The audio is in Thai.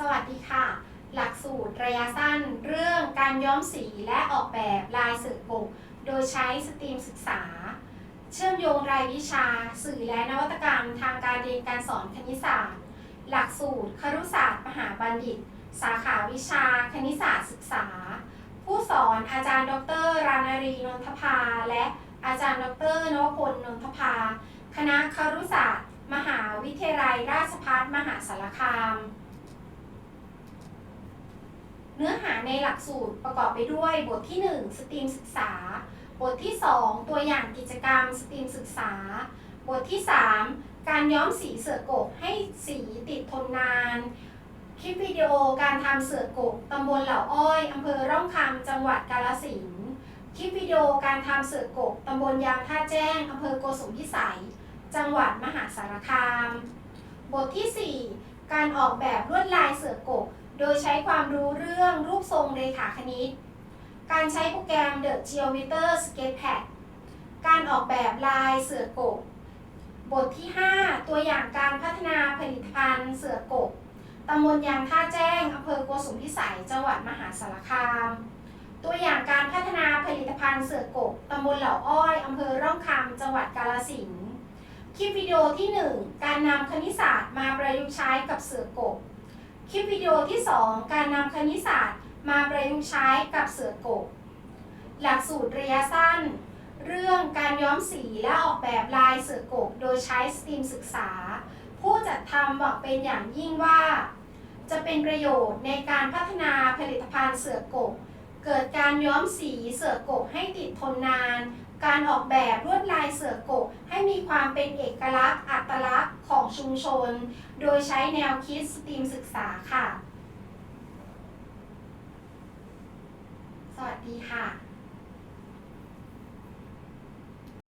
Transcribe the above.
สวัสดีค่ะ หลักสูตรระยะสั้น เรื่องการย้อมสีและออกแบบลายสื่อกกโดยใช้สตรีมศึกษา เชื่อมโยงรายวิชา สื่อและนวัตกรรม ทางการเรียนการสอนคณิตศาสตร์ หลักสูตรครุศาสตร์มหาบัณฑิต สาขาวิชาคณิตศาสตร์ศึกษา ผู้สอนอาจารย์ ดรรานารีนนทภา และอาจารย์ ดรนวพลนนทภา คณะครุศาสตร์ มหาวิทยาลัยราชภัฏมหาสารคาม เนื้อหา ในหลักสูตรประกอบไปด้วยบทที่ 1 สตรีมศึกษา บทที่ 2 ตัวอย่างกิจกรรมสตรีมศึกษา บทที่ 3 การย้อมสีเสือกกให้สีติดทนนาน คลิปวิดีโอการทำเสือกกตำบลเหล่าอ้อยอำเภอร่องคำจังหวัดกาฬสินธุ์คลิปวิดีโอการทำเสือกกตำบลยางท่าแจ้งอำเภอโกสุมพิสัย จังหวัดมหาสารคาม บทที่ 4 การออกแบบลวดลายเสือกก โดยใช้ความรู้เรื่องรูปทรงเรขาคณิต การใช้โปรแกรม The Geometer Sketchpad การออกแบบลายเสือกก บทที่ 5 ตัวอย่างการพัฒนาผลิตภัณฑ์เสือกกตำบลยางท่าแจ้งอำเภอโกสุมพิสัย จังหวัดมหาสารคาม ตัวอย่างการพัฒนาผลิตภัณฑ์เสือกกตำบลเหล่าอ้อยอำเภอร่องคำจังหวัดกาฬสินธุ์คลิปวิดีโอที่ 1 การนำคณิตศาสตร์มาประยุกต์ใช้กับเสือกก คลิปวิดีโอที่ 2 การนำคณิตศาสตร์มาประยุกต์ใช้กับเสือกกหลักสูตรระยะสั้น เรื่องการย้อมสีและออกแบบลายเสือกกโดยใช้สตรีมศึกษา ผู้จัดทำหวังเป็นอย่างยิ่งว่า จะเป็นประโยชน์ในการพัฒนาผลิตภัณฑ์เสือกกเกิดการย้อมสีเสือกกให้ติดทนนาน การออกแบบลวดลายเสือกกให้มีความเป็นเอกลักษณ์อัต ชน โดยใช้แนวคิดสตรีมศึกษาค่ะ สวัสดีค่ะ